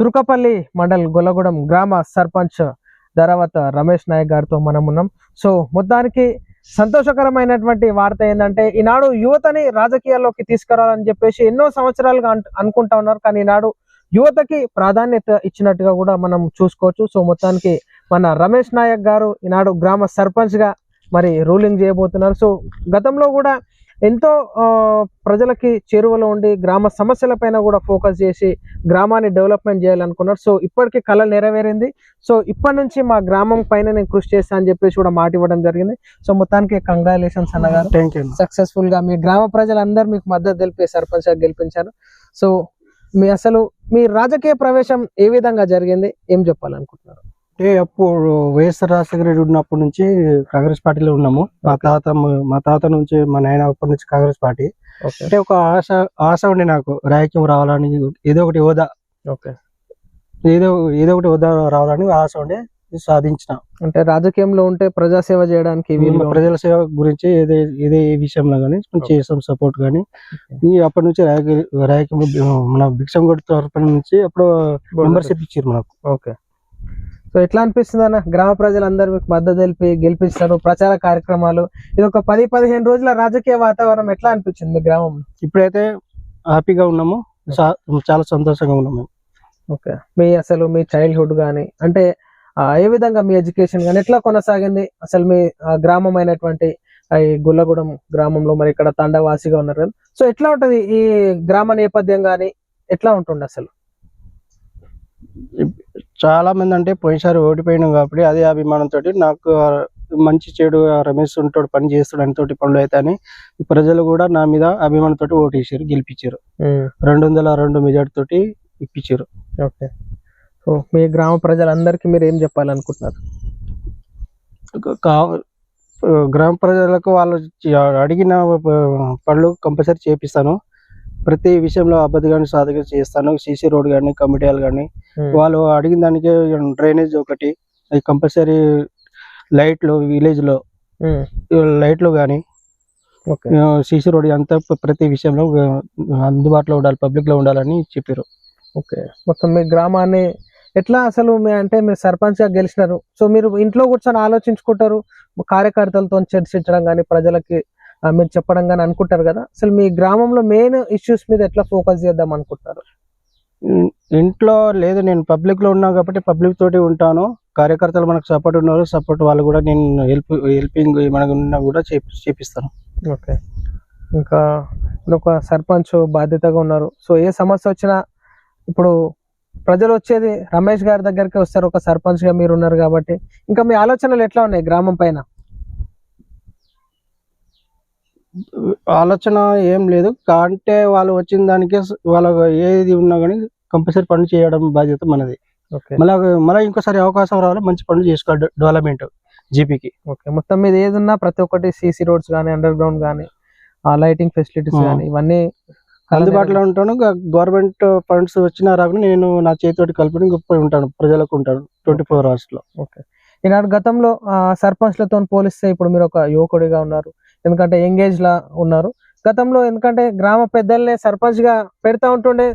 తుర్కపల్లి మండల్ గొల్లగూడెం గ్రామ సర్పంచ్ ధరావత్ రమేష్ నాయక్ గారితో మనం ఉన్నాం. సో మొత్తానికి సంతోషకరమైనటువంటి వార్త ఏంటంటే ఈనాడు యువతని రాజకీయాల్లోకి తీసుకురావాలని చెప్పేసి ఎన్నో సంవత్సరాలుగా అనుకుంటా ఉన్నారు. కానీ ఈనాడు యువతకి ప్రాధాన్యత ఇచ్చినట్టుగా కూడా మనం చూసుకోవచ్చు. సో మొత్తానికి మన రమేష్ నాయక్ గారు ఈనాడు గ్రామ సర్పంచ్గా మరి రూలింగ్ చేయబోతున్నారు. సో గతంలో కూడా ఎంతో ప్రజలకి చేరువలో ఉండి గ్రామ సమస్యల పైన కూడా ఫోకస్ చేసి గ్రామాన్ని డెవలప్మెంట్ చేయాలనుకున్నారు. సో ఇప్పటికీ కళ నెరవేరింది. సో ఇప్పటి నుంచి మా గ్రామం పైన నేను కృషి చేస్తా అని చెప్పేసి కూడా మాట ఇవ్వడం జరిగింది. సో మొత్తానికి కంగ్రాచులేషన్స్ అన్నగారు థ్యాంక్ యూ సక్సెస్ఫుల్గా మీ గ్రామ ప్రజలందరూ మీకు మద్దతు తెలిపి సర్పంచ్గా గెలిపించారు. సో మీ అసలు మీ రాజకీయ ప్రవేశం ఏ విధంగా జరిగింది? ఏం చెప్పాలనుకుంటున్నారు? అంటే అప్పుడు వైఎస్ఆర్ రాజశేఖర రెడ్డి ఉన్నప్పటి నుంచి కాంగ్రెస్ పార్టీలో ఉన్నాము. మా తాత మా తాత నుంచి మా నాయన అప్పటి నుంచి కాంగ్రెస్ పార్టీ. అంటే ఒక ఆశ ఆశ ఉండే నాకు. రాజకీయం రావాలని ఏదో ఒకటి హోదా. ఓకే. ఏదో ఏదో ఒకటి హోదా రావాలని ఆశ ఉండే సాధించిన. అంటే రాజకీయంలో ఉంటే ప్రజాసేవ చేయడానికి వీలు ప్రజల సేవ గురించి ఏదే ఏదే ఏ విషయంలో కానీ చేసాం సపోర్ట్ కానీ. ఈ అప్పటి నుంచి రాజకీయ రాజకీయం మన భిక్షం కొట్టి తరపున నుంచి అప్పుడు మెంబర్షిప్ ఇచ్చారు మనకు ఓకే. సో ఎట్లా అనిపిస్తుంది అన్న? గ్రామ ప్రజలందరూ మీకు మద్దతు తెలిపి గెలిపిస్తారు ప్రచార కార్యక్రమాలు. ఇది ఒక పది పదిహేను రోజుల రాజకీయ వాతావరణం ఎట్లా అనిపించింది మీ గ్రామంలో? ఇప్పుడైతే హ్యాపీగా ఉన్నాము. చాలా సంతోషంగా ఉన్నాము. ఓకే. మీ అసలు మీ చైల్డ్హుడ్ కానీ అంటే ఏ విధంగా మీ ఎడ్యుకేషన్ కానీ ఎట్లా కొనసాగింది? అసలు మీ గ్రామం అయినటువంటి ఈ గుల్లగూడెం గ్రామంలో మరి ఇక్కడ తండవాసిగా ఉన్నారు కదా. సో ఎట్లా ఉంటది ఈ గ్రామ నేపథ్యం కానీ ఎట్లా ఉంటుంది అసలు? చాలా మంది అంటే పోయినసారి ఓడిపోయినాం కాబట్టి అదే అభిమానంతో నాకు మంచి చెడు రమేష్ ఉంటాడు పని చేస్తాడు అని తోటి పనులు అయితే అని ప్రజలు కూడా నా మీద అభిమానంతో ఓటేసారు గెలిపించారు. రెండు వందల రెండు మెజార్టీ తోటి ఇప్పించారు. ఓకే. సో మీ గ్రామ ప్రజలందరికీ మీరు ఏం చెప్పాలనుకుంటున్నారు? గ్రామ ప్రజలకు వాళ్ళు అడిగిన పనులు కంపల్సరీ చేపిస్తాను. ప్రతి విషయంలో అబద్ధ కానీ సాధగా చేస్తాను. సీసీ రోడ్ కానీ కమిటీలు కానీ వాళ్ళు అడిగిన దానికి డ్రైనేజ్ ఒకటి అది కంపల్సరీ లైట్లు విలేజ్లో లైట్లు కానీ సీసీ రోడ్ అంతా ప్ర- ప్రతి విషయంలో అందుబాటులో ఉండాలి పబ్లిక్లో ఉండాలని చెప్పారు ఓకే. మొత్తం మీ గ్రామాన్ని ఎట్లా అసలు మీ అంటే మీరు సర్పంచ్గా గెలిచినారు? సో మీరు ఇంట్లో కూర్చొని ఆలోచించుకుంటారు కార్యకర్తలతో చర్చించడం కానీ ప్రజలకి మీరు చెప్పడం కానీ అనుకుంటారు కదా? అసలు మీ గ్రామంలో మెయిన్ ఇష్యూస్ మీద ఎట్లా ఫోకస్ చేద్దాం అనుకుంటున్నారు ఇన్- ఇంట్లో లేదు నేను పబ్లిక్లో ఉన్నా కాబట్టి పబ్లిక్ తోటి ఉంటాను. కార్యకర్తలు మనకు సపోర్ట్ ఉన్నారు. సపోర్ట్ వాళ్ళు కూడా నేను హెల్ప్ హెల్పింగ్ మనకు ఉన్నా కూడా చేపి- చేపిస్తాను. ఓకే ఇంకా ఒక సర్పంచ్ బాధ్యతగా ఉన్నారు. సో ఏ సమస్య వచ్చినా ఇప్పుడు ప్రజలు వచ్చేది రమేష్ గారి దగ్గరికి వస్తారు. ఒక సర్పంచ్గా మీరు ఉన్నారు కాబట్టి. ఇంకా మీ ఆలోచనలు ఎట్లా ఉన్నాయి గ్రామం పైన? ఆలోచన ఏం లేదు. అంటే వాళ్ళు వచ్చిన దానికే వాళ్ళ ఏది ఉన్నా కానీ కంపల్సరీ పనులు చేయడం బాధ్యత మనది. ఓకే. మళ్ళీ మళ్ళీ ఇంకోసారి అవకాశం రావాలి మంచి పనులు చేసుకోవాలి డె- డెవలప్మెంట్ జీపీకి. ఓకే. మొత్తం మీద ఏదున్నా ప్రతి ఒక్కటి సీసీ రోడ్స్ కానీ అండర్ గ్రౌండ్ కానీ ఆ లైటింగ్ ఫెసిలిటీస్. కానీ ఇవన్నీ అందుబాటులో ఉంటాను. గవర్నమెంట్ ఫండ్స్ వచ్చినా రాకుండా నేను నా చేతితోటి కలిపి గొప్ప ఉంటాను. ప్రజలకు ఉంటాను. ట్వంటీ ఫోర్ అవర్స్లో ఓకే. ఈనాడు గతంలో సర్పంచ్లతో పోలిస్తే ఇప్పుడు మీరు ఒక యువకుడిగా ఉన్నారు ఎందుకంటే ఎంగేజ్లా ఉన్నారు. గతంలో ఎందుకంటే గ్రామ పెద్దల్నే సర్పంచ్గా పెడతా ఉంటుండే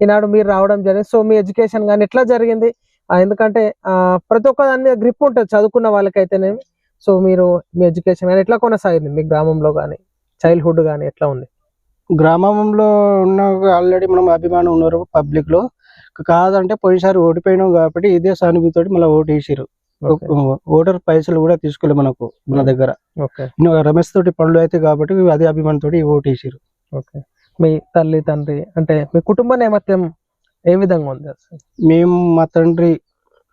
ఈనాడు మీరు రావడం జరిగింది. సో మీ ఎడ్యుకేషన్ కానీ ఎట్లా జరిగింది? ఎందుకంటే ప్రతి ఒక్క దాని మీద గ్రిప్ ఉంటుంది చదువుకున్న వాళ్ళకైతేనేమి. సో మీరు మీ ఎడ్యుకేషన్ కానీ ఎట్లా కొనసాగింది? మీ గ్రామంలో కానీ చైల్డ్హుడ్ కానీ ఎట్లా ఉంది? గ్రామంలో ఉన్న ఆల్రెడీ మనం అభిమానం ఉన్నారు పబ్లిక్లో. కాదంటే పోయినసారి ఓడిపోయినాం కాబట్టి ఇదే సానుభూతితోటి మళ్ళీ ఓటు వేసారు ఓటర్ పైసలు కూడా తీసుకోలే మనకు మన దగ్గర. రమేష్ తోటి పనులు అయితే కాబట్టి అదే అభిమానంతో ఓటు వేసారు ఓకే. మీ తల్లి తండ్రి అంటే మీ కుటుంబ నేపథ్యం ఏ విధంగా ఉంది మేము మా తండ్రి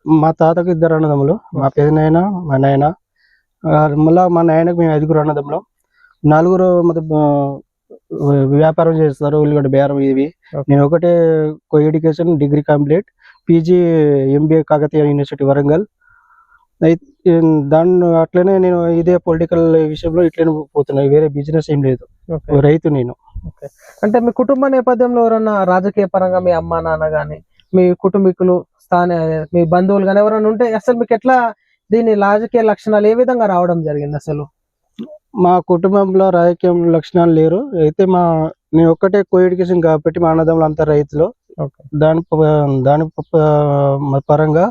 మా తాతకు ఇద్దరు అన్నదమ్ములు. మా పెదనాయన మా నాయన. మళ్ళా మా నాయనకు మేము ఐదుగురు అన్నదమ్ములు. నలుగురు వ్యాపారం చేస్తారు ఉల్లిగడ్డ బేరం ఇవి. నేను ఒకటే co education degree complete PG MBA Kakatiya university Warangal. దాన్ని అట్లనే నేను ఇదే పొలిటికల్ విషయంలో ఇట్లనే పోతున్నా. వేరే బిజినెస్ ఏం లేదు. రైతు నేను. అంటే మీ కుటుంబ నేపథ్యంలో ఎవరన్నా రాజకీయ పరంగా మీ అమ్మ నాన్న గాని మీ కుటుంబీకులు స్థాన మీ బంధువులు కానీ ఎవరైనా ఉంటే అసలు మీకు ఎట్లా దీని రాజకీయ లక్షణాలు ఏ విధంగా రావడం జరిగింది అసలు? మా కుటుంబంలో రాజకీయం లక్షణాలు లేరు. అయితే మా నేను ఒక్కటే కో ఎడ్యుకేషన్ కాబట్టి మా అన్నదమ్ములు అంతా రైతులు. దాని దాని పరంగా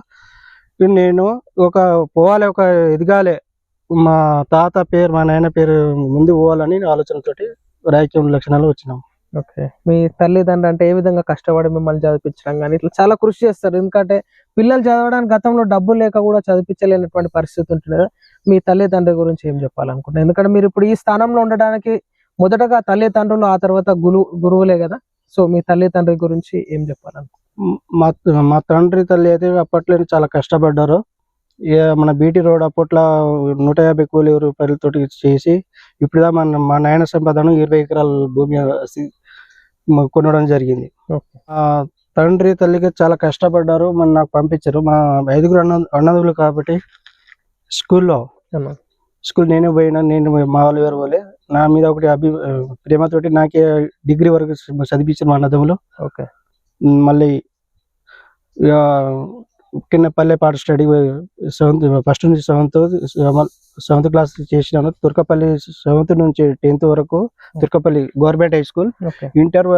నేను ఒక పోవాలి ఒక ఎదగాలి. మా తాత పేరు మా నాయన పేరు ముందు పోవాలని ఆలోచనతోటి రాయకం లక్షణాలు వచ్చినాం. ఓకే. మీ తల్లిదండ్రులు అంటే ఏ విధంగా కష్టపడి మిమ్మల్ని చదివించడం కానీ ఇట్లా చాలా కృషి చేస్తారు. ఎందుకంటే పిల్లలు చదవడానికి గతంలో డబ్బులు లేక కూడా చదివించలేనటువంటి పరిస్థితి ఉంటుంది మీ తల్లిదండ్రుల గురించి ఏం చెప్పాలనుకుంటున్నాను ఎందుకంటే మీరు ఇప్పుడు ఈ స్థానంలో ఉండడానికి మొదటగా తల్లిదండ్రులు ఆ తర్వాత గురువు గురువులే కదా. సో మీ తల్లిదండ్రుల గురించి ఏం చెప్పాలనుకుంటున్నారు? మా మా తండ్రి తల్లి అయితే అప్పట్లో చాలా కష్టపడ్డారు. మన బీటీ రోడ్ అప్పట్లో నూట యాభై కూలి రూపాయలతోటి చేసి ఇప్పుడు మన మా నాయన సంపాదన ఇరవై ఎకరాల భూమి కొనడం జరిగింది. తండ్రి తల్లికి చాలా కష్టపడ్డారు. మన నాకు పంపించారు. మా ఐదుగురు అన్న అన్నదమ్ములు కాబట్టి స్కూల్లో. స్కూల్ నేనే పోయినా నేను మా వాళ్ళు ఎవరు పోలే. నా మీద ఒకటి అభి ప్రేమతోటి నాకే డిగ్రీ వరకు చదివించారు మా అన్నదమ్ములు. ఓకే. మళ్ళీ కింద పల్లె పాట స్టడీ సెవెంత్ ఫస్ట్ నుంచి సెవెంత్ సెవెంత్ క్లాస్ చేసినాను. తుర్కపల్లి సెవెంత్ నుంచి టెన్త్ వరకు Turkapally government high school. Inter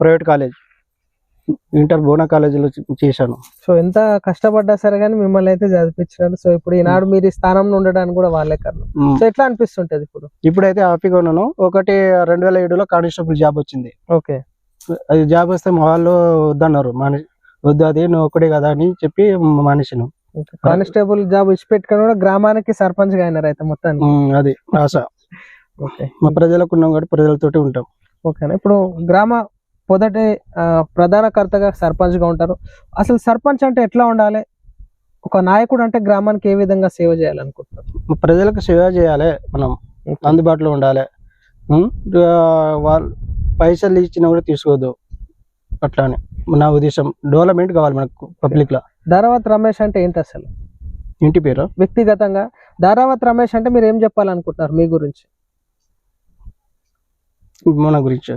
private college. Inter బోనా కాలేజీలో చేశాను. సో ఎంత కష్టపడ్డా సరే కానీ మిమ్మల్ని అయితే చదివించారు సో ఇప్పుడు ఈనాడు మీరు ఈ స్థానంలో ఉండడానికి కూడా వాళ్ళే కారణం. సో ఎట్లా అనిపిస్తుంటది ఇప్పుడు? ఇప్పుడైతే హ్యాపీగా ఉన్నాను. ఒకటి రెండు వేల ఏడులో కానిస్టేబుల్ జాబ్ వచ్చింది. ఓకే. అది జాబ్ వస్తే మా వాళ్ళు వద్దన్నారు. మాని వద్దు అది నువ్వు ఒక్కడే కదా అని చెప్పి మానేసాను. కానిస్టేబుల్ జాబ్ ఇచ్చిపెట్టుకుని కూడా గ్రామానికి సర్పంచ్గా అయినారు అయితే మొత్తానికి. అది ఆశ. ఓకే. మా ప్రజలకు ఉన్నాం కాబట్టి ప్రజలతోటి ఉంటాం. ఓకేనా? ఇప్పుడు గ్రామ మొదటి ఆ, ప్రధాన కర్తగా సర్పంచ్గా ఉంటారు. అసలు సర్పంచ్ అంటే ఎట్లా ఉండాలి? ఒక నాయకుడు అంటే గ్రామానికి ఏ విధంగా సేవ చేయాలనుకుంటున్నారు? మా ప్రజలకు సేవ చేయాలి మనం. అందుబాటులో ఉండాలి. ఉం? ఆ, వాళ్ళు పైసలు ఇచ్చినా కూడా తీసుకోవద్దు అట్లా అని నా ఉద్దేశం డెవలప్మెంట్ కావాలి మనకు పబ్లిక్లో ధారావత్ రమేష్ అంటే ఏంటి అసలు? ఇంటి పేరు? వ్యక్తిగతంగా ధారావత్ రమేష్ అంటే మీరు ఏం చెప్పాలనుకుంటున్నారు మీ గురించి? మన గురించి.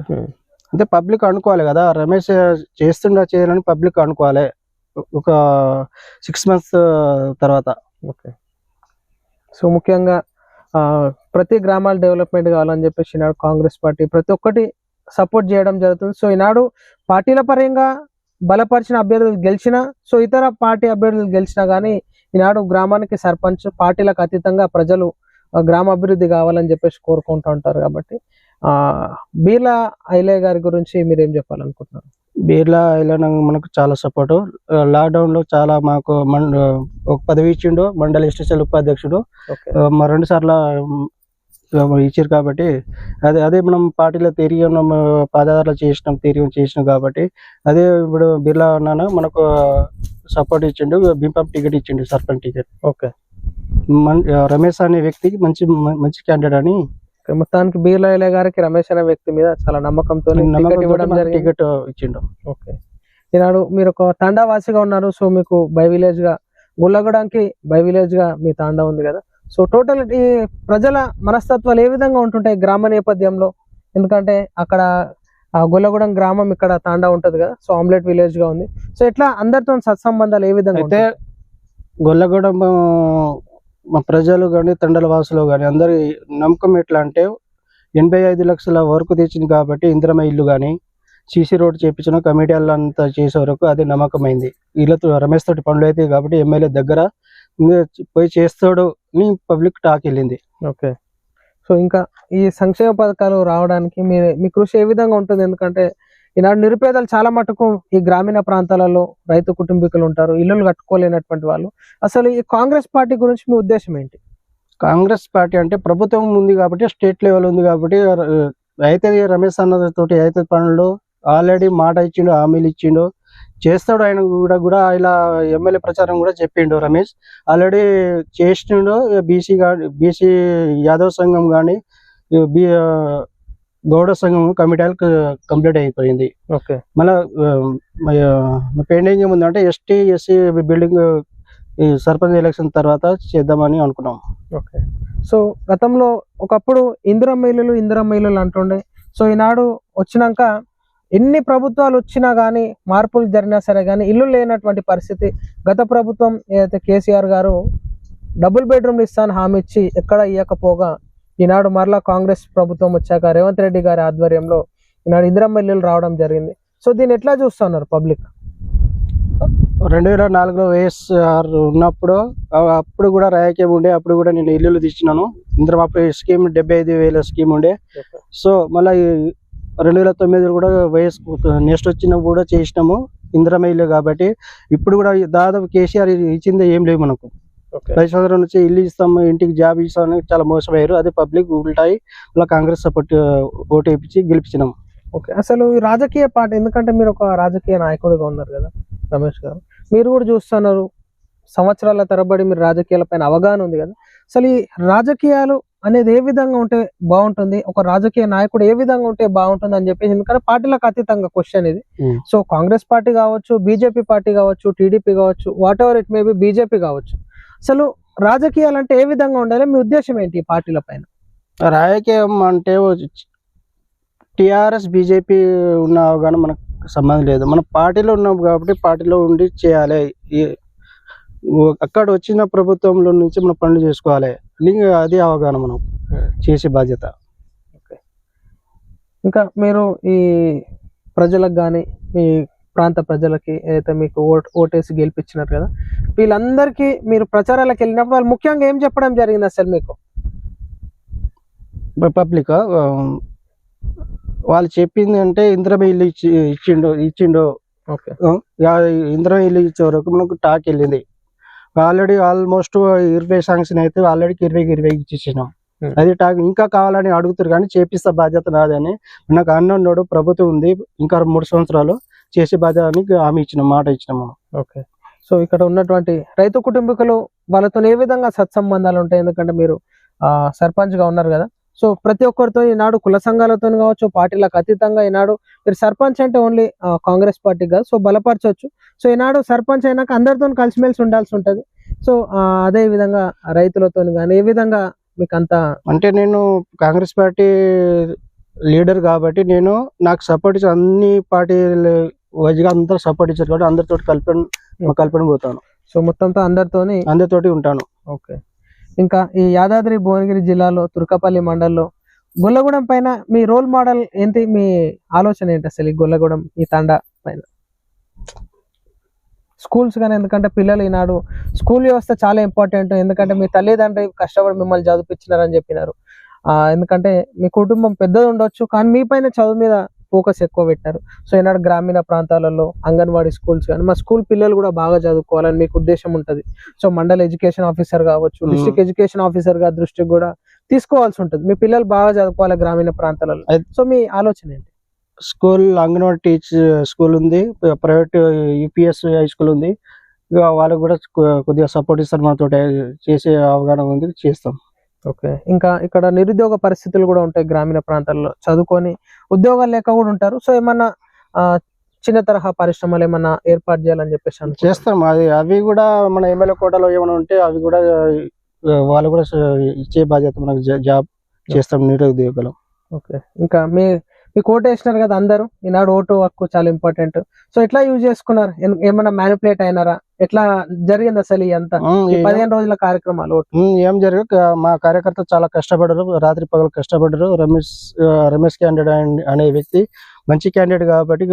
అంటే పబ్లిక్ అనుకోవాలి కదా. రమేష్ చేస్తుండా చేయాలని పబ్లిక్ అనుకోవాలి. ఒక సిక్స్ మంత్స్ తర్వాత. ఓకే. సో ముఖ్యంగా ప్రతి గ్రామాల డెవలప్మెంట్ కావాలని చెప్పేసి కాంగ్రెస్ పార్టీ. ప్రతి ఒక్కటి సపోర్ట్ చేయడం జరుగుతుంది. సో ఈనాడు పార్టీల పరంగా బలపరిచిన అభ్యర్థులు గెలిచినా సో ఇతర పార్టీ అభ్యర్థులు గెలిచినా కానీ ఈనాడు గ్రామానికి సర్పంచ్ పార్టీలకు అతీతంగా ప్రజలు గ్రామ అభివృద్ధి కావాలని చెప్పేసి కోరుకుంటూ ఉంటారు కాబట్టి ఆ బీర్లా ఐలే గారి గురించి మీరు ఏం చెప్పాలనుకుంటున్నారు? బీర్లా ఇలా మనకు చాలా సపోర్ట్. లాక్డౌన్లో చాలా మాకు ఒక పదవి ఇచ్చిండు మండలి స్టేషన్ ఉపాధ్యక్షుడు. రెండు సార్లు ఇచ్చారు కాబట్టి అదే అదే మనం పార్టీలో తిరిగి ఉన్నాం పాదయాత్ర చేసినాం తిరిగి చేసినాం కాబట్టి అదే ఇప్పుడు బిర్లా అన్నాను మనకు సపోర్ట్ ఇచ్చిండు బింపం టికెట్ ఇచ్చిండు సర్పంచ్ టికెట్ ఓకే మన్- రమేష్ అనే వ్యక్తికి మంచి మంచి క్యాండిడేట్ అని. మొత్తానికి బీర్లా గారికి రమేష్ అనే వ్యక్తి మీద చాలా నమ్మకంతో టికెట్ ఇచ్చిండు. ఓకే ఈనాడు మీరు ఒక తాండావాసిగా ఉన్నారు సో మీకు బై విలేజ్గా గుల్లగూడానికి బై విలేజ్గా మీ తాండా ఉంది కదా. సో టోటల్ ఈ ప్రజల మనస్తత్వాలు ఏ విధంగా ఉంటుంటాయి గ్రామ నేపథ్యంలో? ఎందుకంటే అక్కడ ఆ గొల్లగూడెం గ్రామం ఇక్కడ తాండా ఉంటది కదా సో ఆమ్లెట్ విలేజ్గా ఉంది. సో ఎట్లా అందరితో సత్సంబంధాలు ఏ విధంగా అయితే గొల్లగూడెం మా ప్రజలు కానీ తండల వాసులు కానీ అందరి నమ్మకం ఎట్లా అంటే ఎనభై ఐదు లక్షల వరకు తెచ్చింది కాబట్టి ఇంద్రమ ఇల్లు కానీ సీసీ రోడ్ చేపించిన కమిటీలు అంతా చేసే వరకు అది నమ్మకమైంది. వీళ్ళతో రమేష్ తోటి పనులు అయితే కాబట్టి ఎమ్మెల్యే దగ్గర పోయి చేస్తాడు అని పబ్లిక్ టాక్ వెళ్ళింది. ఓకే. సో ఇంకా ఈ సంక్షేమ పథకాలు రావడానికి మీ మీ కృషి ఏ విధంగా ఉంటుంది? ఎందుకంటే ఈనాడు నిరుపేదలు చాలా మటుకు ఈ గ్రామీణ ప్రాంతాలలో రైతు కుటుంబీకులు ఉంటారు ఇల్లులు కట్టుకోలేనటువంటి వాళ్ళు. అసలు ఈ కాంగ్రెస్ పార్టీ గురించి మీ ఉద్దేశం ఏంటి? కాంగ్రెస్ పార్టీ అంటే ప్రభుత్వం ఉంది కాబట్టి స్టేట్ లెవెల్ ఉంది కాబట్టి అయితే రమేష్ అన్న తోటి అయితే పనులు ఆల్రెడీ మాట ఇచ్చిండు హామీలు ఇచ్చిండు. చేస్తాడు ఆయన కూడా కూడా ఇలా ఎమ్మెల్యే ప్రచారం కూడా చెప్పిండు రమేష్. ఆల్రెడీ చేసిండు బీసీ బీసీ యాదవ్ సంఘం కానీ బి గౌడ సంఘం కమిటీలు కంప్లీట్ అయిపోయింది. ఓకే. మళ్ళా పెండింగ్ ఏముందంటే ఎస్టీ ఎస్సీ బిల్డింగ్ ఈ సర్పంచ్ ఎలక్షన్ తర్వాత చేద్దామని అనుకున్నాం. ఓకే. సో గతంలో ఒకప్పుడు ఇందిరమ్మ ఇల్లులు ఇందిరమ్మ ఇల్లులు అంటుండే. సో ఈనాడు వచ్చినాక ఎన్ని ప్రభుత్వాలు వచ్చినా కానీ మార్పులు జరిగినా సరే కానీ ఇల్లు లేనటువంటి పరిస్థితి. గత ప్రభుత్వం ఏదైతే కేసీఆర్ గారు డబుల్ బెడ్రూమ్లు ఇస్తాను హామీ ఇచ్చి ఎక్కడ ఇవ్వకపోగా ఈనాడు మరలా కాంగ్రెస్ ప్రభుత్వం వచ్చాక రేవంత్ రెడ్డి గారి ఆధ్వర్యంలో ఈనాడు ఇందిరమ్మ ఇల్లులు రావడం జరిగింది. సో దీన్ని ఎట్లా చూస్తున్నారు పబ్లిక్? రెండు వేల నాలుగులో వైఎస్ఆర్ ఉన్నప్పుడు అప్పుడు కూడా రాజకీయం ఉండే అప్పుడు కూడా నేను ఇల్లులు తెచ్చినాను. ఇందులో అప్పుడు స్కీమ్ డెబ్బై ఐదు వేల స్కీమ్ ఉండే. సో మళ్ళీ రెండు వేల తొమ్మిదిలో కూడా వైఎస్ నెక్స్ట్ వచ్చినప్పుడు కూడా చేసినాము. ఇందిరమ్మ ఇల్లు కాబట్టి ఇప్పుడు కూడా దాదాపు కేసీఆర్ ఇచ్చింది ఏం లేవు మనకు. సంవత్సరం నుంచి ఇల్లు ఇస్తాము ఇంటికి జాబ్ ఇస్తామని చాలా మోసపోయారు. అదే పబ్లిక్ ఉల్టాయి మళ్ళీ కాంగ్రెస్ సపోర్ట్ ఓటు వేయించి గెలిపించినాం. ఓకే. అసలు రాజకీయ పార్టీ ఎందుకంటే మీరు ఒక రాజకీయ నాయకుడిగా ఉన్నారు కదా రమేష్ గారు. మీరు కూడా చూస్తున్నారు సంవత్సరాల తరబడి మీరు రాజకీయాల పైన అవగాహన ఉంది కదా. అసలు ఈ రాజకీయాలు అనేది ఏ విధంగా ఉంటే బాగుంటుంది? ఒక రాజకీయ నాయకుడు ఏ విధంగా ఉంటే బాగుంటుంది అని చెప్పేసి ఎందుకంటే పార్టీలకు అతీతంగా క్వశ్చన్ ఇది. సో కాంగ్రెస్ పార్టీ కావచ్చు బీజేపీ పార్టీ కావచ్చు టీడీపీ కావచ్చు whatever it may be BJP కావచ్చు. అసలు రాజకీయాలు అంటే ఏ విధంగా ఉండాలి? మీ ఉద్దేశం ఏంటి పార్టీల పైన? రాజకీయం అంటే టిఆర్ఎస్ బీజేపీ ఉన్న అవగాహన మనకు సంబంధం లేదు. మన పార్టీలో ఉన్నాం కాబట్టి పార్టీలో ఉండి చేయాలి. అక్కడ వచ్చిన ప్రభుత్వంలో నుంచి మనం పనులు చేసుకోవాలి. అని అది అవగాహన మనం చేసే బాధ్యత. ఇంకా మీరు ఈ ప్రజలకు కానీ మీ ప్రాంత ప్రజలకి ఏదైతే మీకు ఓట్ ఓటేసి గెలిపించినారు కదా వీళ్ళందరికీ మీరు ప్రచారాలకు వెళ్ళినప్పుడు వాళ్ళు ముఖ్యంగా ఏం చెప్పడం జరిగింది అసలు మీకు? పబ్లిక్ వాళ్ళు చెప్పింది అంటే ఇంద్రమ ఇల్లు ఇచ్చి ఇచ్చిండు ఇచ్చిండు. ఓకే. ఇంద్రం ఇల్లు ఇచ్చే వరకు మనకు టాక్ వెళ్ళింది. ఆల్రెడీ ఆల్మోస్ట్ ఇరవై శాంక్షన్ అయితే ఆల్రెడీ ఇరవై ఇరవై ఇచ్చేసినాం. Hmm. అది టాక్ ఇంకా కావాలని అడుగుతారు కానీ చేపిస్తా బాధ్యత నాదని. నాకు అన్నోడు ప్రభుత్వం ఉంది ఇంకా మూడు సంవత్సరాలు చేసే బాధ్యత అని హామీ ఇచ్చినాం మాట ఇచ్చినాం మనం ఓకే. సో ఇక్కడ ఉన్నటువంటి రైతు కుటుంబీకులు వాళ్ళతో ఏ విధంగా సత్సంబంధాలు ఉంటాయి? ఎందుకంటే మీరు ఆ, సర్పంచ్గా ఉన్నారు కదా. సో ప్రతి ఒక్కరితో ఈనాడు కుల సంఘాలతో కావచ్చు పార్టీలకు అతీతంగా ఈనాడు మీరు సర్పంచ్ అంటే ఓన్లీ కాంగ్రెస్ పార్టీ కాదు. సో బలపరచవచ్చు సో ఈనాడు సర్పంచ్ అయినాక అందరితో కలిసిమెలిసి ఉండాల్సి ఉంటది. సో అదే విధంగా రైతులతో కానీ ఏ విధంగా మీకు అంత అంటే నేను కాంగ్రెస్ పార్టీ లీడర్ కాబట్టి నేను నాకు సపోర్ట్ ఇచ్చిన అన్ని పార్టీలు వైజ్గా అందరూ సపోర్ట్ ఇచ్చారు కాబట్టి అందరితో కలిపి కలిపి పోతాను. సో మొత్తంతో అందరితోని అందరితోటి ఉంటాను. ఓకే. ఇంకా ఈ యాదాద్రి భువనగిరి జిల్లాలో తుర్కపల్లి మండల్లో గొల్లగూడెం పైన మీ రోల్ మోడల్ ఏంటి? మీ ఆలోచన ఏంటి అసలు ఈ గొల్లగూడెం ఈ తండా పైన? స్కూల్స్ కానీ ఎందుకంటే పిల్లలు ఈనాడు స్కూల్ వ్యవస్థ చాలా ఇంపార్టెంట్. ఎందుకంటే మీ తల్లిదండ్రి కష్టపడి మిమ్మల్ని చదివించినారని చెప్పినారు. ఎందుకంటే మీ కుటుంబం పెద్దది ఉండొచ్చు కానీ మీ పైన చదువు మీద ఫోకస్ ఎక్కువ పెట్టారు. సో ఈనాడు గ్రామీణ ప్రాంతాలలో అంగన్వాడీ స్కూల్స్ కానీ మా స్కూల్ పిల్లలు కూడా బాగా చదువుకోవాలని మీకు ఉద్దేశం ఉంటుంది. సో మండల్ ఎడ్యుకేషన్ ఆఫీసర్ కావచ్చు. డిస్ట్రిక్ట్ ఎడ్యుకేషన్ ఆఫీసర్గా దృష్టికి కూడా తీసుకోవాల్సి ఉంటుంది. మీ పిల్లలు బాగా చదువుకోవాలి గ్రామీణ ప్రాంతాలలో. సో మీ ఆలోచన ఏంటి? స్కూల్ అంగన్వాడీ టీచ్ స్కూల్ ఉంది ప్రైవేట్ యూపీఎస్ హై స్కూల్ ఉంది. వాళ్ళకి కూడా కొద్దిగా సపోర్ట్ ఇస్తారు మనతో చేసే అవగాహన ఉంది చేస్తాం. ఓకే. ఇంకా ఇక్కడ నిరుద్యోగ పరిస్థితులు కూడా ఉంటాయి గ్రామీణ ప్రాంతాల్లో. చదువుకొని ఉద్యోగాలు లేక కూడా ఉంటారు. సో ఏమన్నా చిన్న తరహా పరిశ్రమలు ఏమన్నా ఏర్పాటు చేయాలని చెప్పేసి? చేస్తాం. అది అవి కూడా మన ఎమ్మెల్యే కోటలో ఏమైనా ఉంటే అవి కూడా వాళ్ళు కూడా ఇచ్చే బాధ్యత మనకు జాబ్ చేస్తాం నిరుద్యోగులు. ఓకే. ఇంకా మీ మీకు ఓటు వేసినారు కదా అందరూ. ఈనాడు ఓటు హక్కు చాలా ఇంపార్టెంట్. సో ఎట్లా యూజ్ చేసుకున్నారు? ఏమన్నా మ్యానిపులేట్ అయినారా? ఎట్లా జరిగింది అసలు ఈ అంతా? పదిహేను రోజుల కార్యక్రమాలు ఏం జరగదు మా కార్యకర్త చాలా కష్టపడ్డారు రాత్రి పగలు కష్టపడ్డారు రమేష్ రమేష్ క్యాండిడేట్ అనే వ్యక్తి మంచి క్యాండిడేట్ కాబట్టి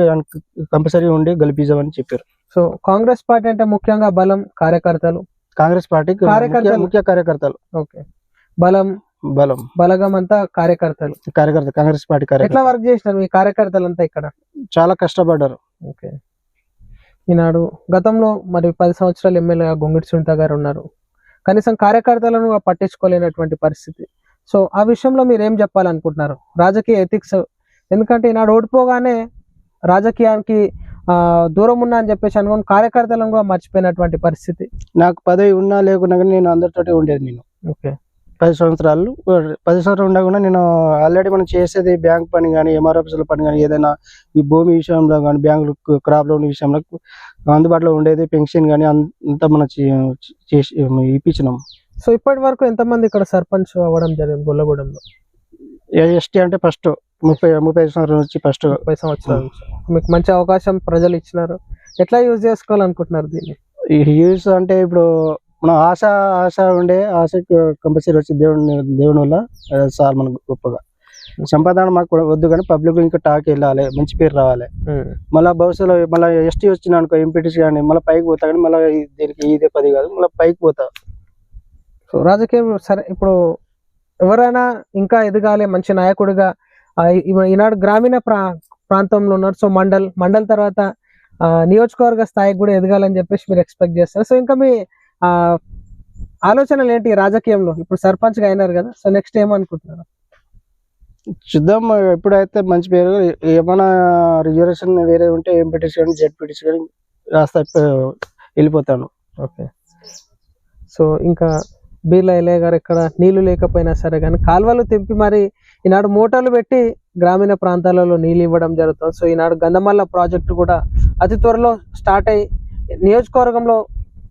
కంపల్సరీ ఉండి గెలిపించామని చెప్పారు. సో కాంగ్రెస్ పార్టీ అంటే ముఖ్యంగా బలం కార్యకర్తలు? కాంగ్రెస్ పార్టీ కార్యకర్తలు. ముఖ్య కార్యకర్తలు. ఓకే. బలం. బలం. బలగం అంతా కార్యకర్తలు. కార్యకర్త కాంగ్రెస్ పార్టీ ఎట్లా కార్యకర్త. వర్క్ చేసినారు మీ కార్యకర్తలు అంతా ఇక్కడ? చాలా కష్టపడ్డారు ఓకే. ఈనాడు గతంలో మరి పది సంవత్సరాలు ఎమ్మెల్యేగా గొంగిడి సునీత గారు ఉన్నారు. కనీసం కార్యకర్తలను పట్టించుకోలేనటువంటి పరిస్థితి. సో ఆ విషయంలో మీరు ఏం చెప్పాలనుకుంటున్నారు? రాజకీయ ఎథిక్స్ ఎందుకంటే ఈనాడు ఓడిపోగానే రాజకీయానికి దూరం ఉన్నా అని చెప్పేసి అనుకోని కార్యకర్తలను కూడా మర్చిపోయినటువంటి పరిస్థితి. నాకు పదవి ఉన్నా లేకున్నా కానీ నేను అందరితోటి ఉండేది నేను. ఓకే. పది సంవత్సరాలు పది సంవత్సరాలు ఉండకుండా నేను ఆల్రెడీ మనం చేసేది బ్యాంక్ పని కానీ ఎంఆర్ఎఫ్స్ల పని కానీ ఏదైనా ఈ భూమి విషయంలో కానీ బ్యాంకులు క్రాప్ లోన్ విషయంలో అందుబాటులో ఉండేది పెన్షన్ కానీ అంతా మనం చేసి ఇప్పించినాం. సో ఇప్పటి వరకు ఎంతమంది ఇక్కడ సర్పంచ్ అవ్వడం జరిగింది గొల్లగూడెంలో? ఎస్టీ అంటే ఫస్ట్ ముప్పై ముప్పై సంవత్సరాల నుంచి ఫస్ట్ ముప్పై సంవత్సరాల నుంచి. మీకు మంచి అవకాశం ప్రజలు ఇచ్చినారు. ఎట్లా యూజ్ చేసుకోవాలనుకుంటున్నారు దీన్ని? యూస్ అంటే ఇప్పుడు మనం ఆశ ఆశ ఉండే ఆశ కంపల్సరీ వచ్చి దేవుని దేవుని వల్ల సార్ మనకు గొప్పగా. సంపాదన మాకు వద్దు కానీ పబ్లిక్ ఇంకా టాక్ వెళ్ళాలి మంచి పేరు రావాలి. మళ్ళీ భవిష్యత్తులో మళ్ళీ ఎస్టీ వచ్చిన అనుకో ఎంపీటీసీ కానీ మళ్ళీ పైకి పోతా కానీ మళ్ళీ దీనికి ఇదే పది కాదు మళ్ళీ పైకి పోతా. సో రాజకీయం సరే ఇప్పుడు ఎవరైనా ఇంకా ఎదగాలి మంచి నాయకుడిగా ఈనాడు గ్రామీణ ప్రా ప్రాంతంలో ఉన్నారు. సో మండల్ మండల్ తర్వాత నియోజకవర్గ స్థాయికి కూడా ఎదగాలని చెప్పేసి మీరు ఎక్స్పెక్ట్ చేస్తారు. సో ఇంకా మీ ఆలోచనలు ఏంటి రాజకీయంలో? ఇప్పుడు సర్పంచ్గా అయినారు కదా సో నెక్స్ట్ ఏమనుకుంటున్నారు? చూద్దాం ఎప్పుడైతే మంచి పేరు ఏమైనా రిజర్వేషన్ వేరే ఉంటే ఎంపీటీసీ కానీ జెడ్పీటీసీ కానీ రాస్తా వెళ్ళిపోతాను. ఓకే సో ఇంకా బీర్లా ఎలయ్య గారు ఇక్కడ నీళ్ళు లేకపోయినా సరే కానీ కాలువలు తెంపి మరి ఈనాడు మోటార్లు పెట్టి గ్రామీణ ప్రాంతాలలో నీళ్ళు ఇవ్వడం జరుగుతుంది. సో ఈనాడు గంధమల్ల ప్రాజెక్టు కూడా అతి త్వరలో స్టార్ట్ అయ్యి నియోజకవర్గంలో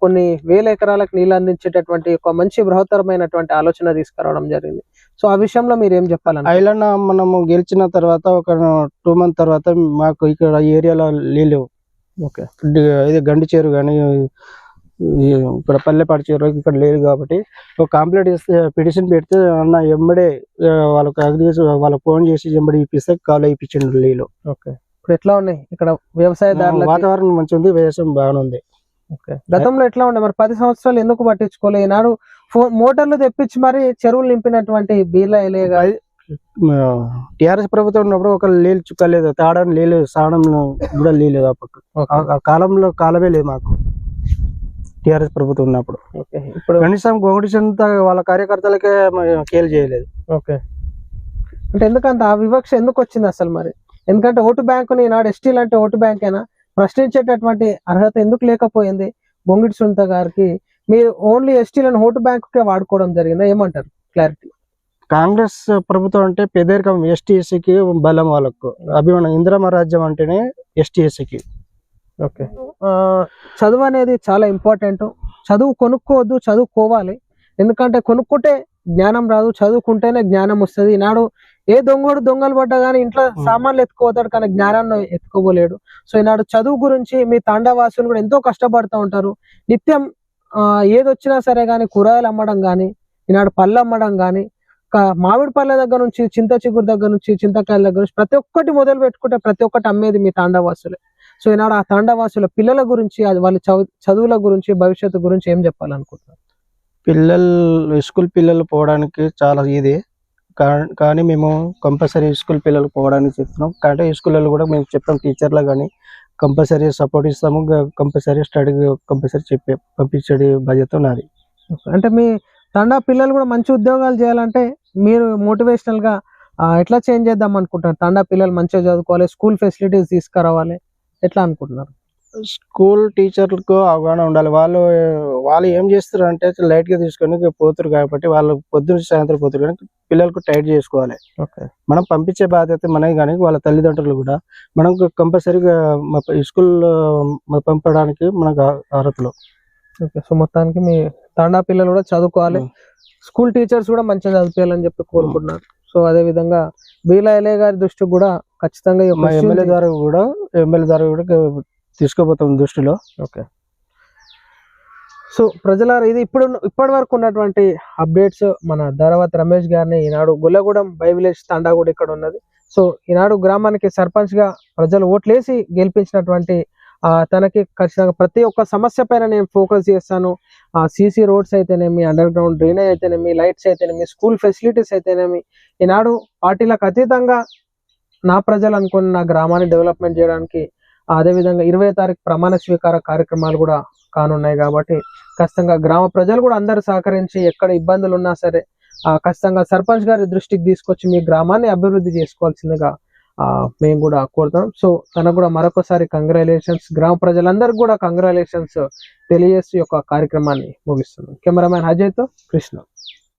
కొన్ని వేల ఎకరాలకు నీళ్ళు అందించేటటువంటి ఒక మంచి బృహత్తరమైనటువంటి ఆలోచన తీసుకురావడం జరిగింది. సో ఆ విషయంలో మీరు ఏం చెప్పాలన్న ఐలన్న మనము గెలిచిన తర్వాత ఒక టూ మంత్ తర్వాత మాకు ఇక్కడ ఏరియాలో నీళ్ళు ఓకే. ఇది గండి చేరు కానీ ఇక్కడ పల్లెపాటి చేరు ఇక్కడ లేదు కాబట్టి ఒక కంప్లైంట్ ఇస్తే పిటిషన్ పెడితే అన్న ఎమ్మడే ఆ, వాళ్ళకి అగ్రిగేషన్ వాళ్ళకి ఫోన్ చేసి ఎమ్మడి ఇప్పిస్తే కాల్ ఇప్పించండి నీళ్ళు. ఓకే. ఇప్పుడు ఎట్లా ఉన్నాయి? ఇక్కడ వ్యవసాయదారులకు వాతావరణం మంచి ఉంది వ్యవసాయం బాగానే ఉంది. గతంలో ఎట్లా ఉండే? మరి పది సంవత్సరాలు ఎందుకు పట్టించుకోలే? ఈనాడు మోటార్లు తెప్పించి మరి చెరువులు నింపినటువంటి గారు టిఆర్ఎస్ ప్రభుత్వం ఉన్నప్పుడు ఒక నీళ్ళు చుక్కలేదు. తాడని నీళ్ళు స్నానం కూడా పక్క. ఓకే. ఆ- కాలంలో కాలమే లేదు మాకు. టిఆర్ఎస్ ప్రభుత్వం ఉన్నప్పుడు. ఇప్పుడు కనీసం గోడిసంత వాళ్ళ కార్యకర్తలకే కేర్ చేయలేదు. ఓకే. అంటే ఎందుకంత ఆ వివక్ష ఎందుకు వచ్చింది అసలు మరి? ఎందుకంటే ఓటు బ్యాంకుని ఈనాడు ఎస్టీలు అంటే ఓటు బ్యాంకేనా? ప్రశ్నించేటటువంటి అర్హత ఎందుకు లేకపోయింది? బొంగిడి సునీత గారికి మీరు ఓన్లీ ఎస్టీలను ఓటు బ్యాంకుకే వాడుకోవడం జరిగిందా? ఏమంటారు? క్లారిటీ. కాంగ్రెస్ ప్రభుత్వం అంటే పేదరికం ఎస్టీ ఎస్సీకి బలం వాళ్ళకు. అభిమానం ఇందిరమ రాజ్యం అంటేనే ఎస్టీ ఎస్సీకి. ఓకే. చదువు అనేది చాలా ఇంపార్టెంట్. చదువు కొనుక్కోవద్దు చదువుకోవాలి. ఎందుకంటే కొనుక్కుంటే జ్ఞానం రాదు చదువుకుంటేనే జ్ఞానం వస్తుంది. ఈనాడు ఏ దొంగోడు దొంగలు పడ్డా కానీ ఇంట్లో సామాన్లు ఎత్తుకోతాడు కానీ జ్ఞానాన్ని ఎత్తుకోలేడు సో ఈనాడు చదువు గురించి మీ తాండవాసులు కూడా ఎంతో కష్టపడుతూ ఉంటారు. నిత్యం ఆ, ఏది వచ్చినా సరే కానీ కూరగాయలు అమ్మడం కానీ ఈనాడు పళ్ళు అమ్మడం కానీ మామిడి పళ్ళ దగ్గర నుంచి చింత చిగురు దగ్గర నుంచి చింతకాయల దగ్గర నుంచి ప్రతి ఒక్కటి మొదలు పెట్టుకుంటే ప్రతి ఒక్కటి అమ్మేది మీ తాండవాసులే. సో ఈనాడు ఆ తాండవాసుల పిల్లల గురించి వాళ్ళ చదువు చదువుల గురించి భవిష్యత్తు గురించి ఏం చెప్పాలనుకుంటున్నారు? పిల్లలు స్కూల్ పిల్లలు పోవడానికి చాలా ఇది. కా- కానీ మేము కంపల్సరీ స్కూల్ పిల్లలు పోవడానికి చెప్తున్నాం. కానీ స్కూల్లో కూడా మేము చెప్తాం టీచర్లు కానీ కంపల్సరీ సపోర్ట్ ఇస్తాము. కంపల్సరీ స్టడీ కంపల్సరీ చెప్పే పంపించే బాధ్యత ఉన్నది అంటే మీ తండా పిల్లలు కూడా మంచి ఉద్యోగాలు చేయాలంటే మీరు మోటివేషనల్గా ఎట్లా చేంజ్ చేద్దాం అనుకుంటున్నారు? తండా పిల్లలు మంచిగా చదువుకోవాలి స్కూల్ ఫెసిలిటీస్ తీసుకురావాలి ఎట్లా అనుకుంటున్నారు? స్కూల్ టీచర్లకు అవగాహన ఉండాలి. వాళ్ళు వాళ్ళు ఏం చేస్తారు అంటే లైట్గా తీసుకొని పోతారు కాబట్టి వాళ్ళు పొద్దున్న సాయంత్రం పోతారు కానీ పిల్లలకు టైట్ చేసుకోవాలి. ఓకే. మనం పంపించే బాధ్యత మనకి కానీ వాళ్ళ తల్లిదండ్రులు కూడా. మనం కంపల్సరీగా స్కూల్ పంపడానికి మనకు అర్- అర్హతలు. ఓకే. సో మొత్తానికి మీ తండా పిల్లలు కూడా చదువుకోవాలి. స్కూల్ టీచర్స్ కూడా మంచిగా చదివించాలని చెప్పి కోరుకుంటున్నారు. సో అదే విధంగా బీలా ఎలే గారి దృష్టి కూడా ఖచ్చితంగా మా ఎమ్మెల్యే ద్వారా కూడా ఎమ్మెల్యే ద్వారా కూడా తీసుకోబోతాం దృష్టిలో. ఓకే. సో ప్రజలారా ఇది ఇప్పుడు ఇప్పటి వరకు ఉన్నటువంటి అప్డేట్స్ మన ధారావత్ రమేష్ గారిని ఈనాడు గుల్లగూడెం బై విలేజ్ తండా కూడా ఇక్కడ ఉన్నది. సో ఈనాడు గ్రామానికి సర్పంచ్గా ప్రజలు ఓట్లేసి గెలిపించినటువంటి తనకి ఖచ్చితంగా ప్రతి ఒక్క సమస్య పైన నేను ఫోకస్ చేస్తాను. సీసీ రోడ్స్ అయితేనేమి అండర్ గ్రౌండ్ డ్రైనేజ్ అయితేనేమి లైట్స్ అయితేనేమి స్కూల్ ఫెసిలిటీస్ అయితేనేమి ఈనాడు పార్టీలకు అతీతంగా నా ప్రజలు అనుకున్న నా గ్రామాన్ని డెవలప్మెంట్ చేయడానికి అదేవిధంగా ఇరవై తారీఖు ప్రమాణ స్వీకార కార్యక్రమాలు కూడా కానున్నాయి కాబట్టి ఖచ్చితంగా గ్రామ ప్రజలు కూడా అందరూ సహకరించి ఎక్కడ ఇబ్బందులు ఉన్నా సరే ఖచ్చితంగా సర్పంచ్ గారి దృష్టికి తీసుకొచ్చి మీ గ్రామాన్ని అభివృద్ధి చేసుకోవాల్సిందిగా మేము కూడా కోరుతాం సో తనకు కూడా మరొకసారి కంగ్రాచులేషన్స్. గ్రామ ప్రజలందరికీ కూడా కంగ్రాచులేషన్స్ తెలియజేస్తూ యొక్క కార్యక్రమాన్ని ముగిస్తున్నాం. కెమెరామ్యాన్ అజయ్తో కృష్ణ.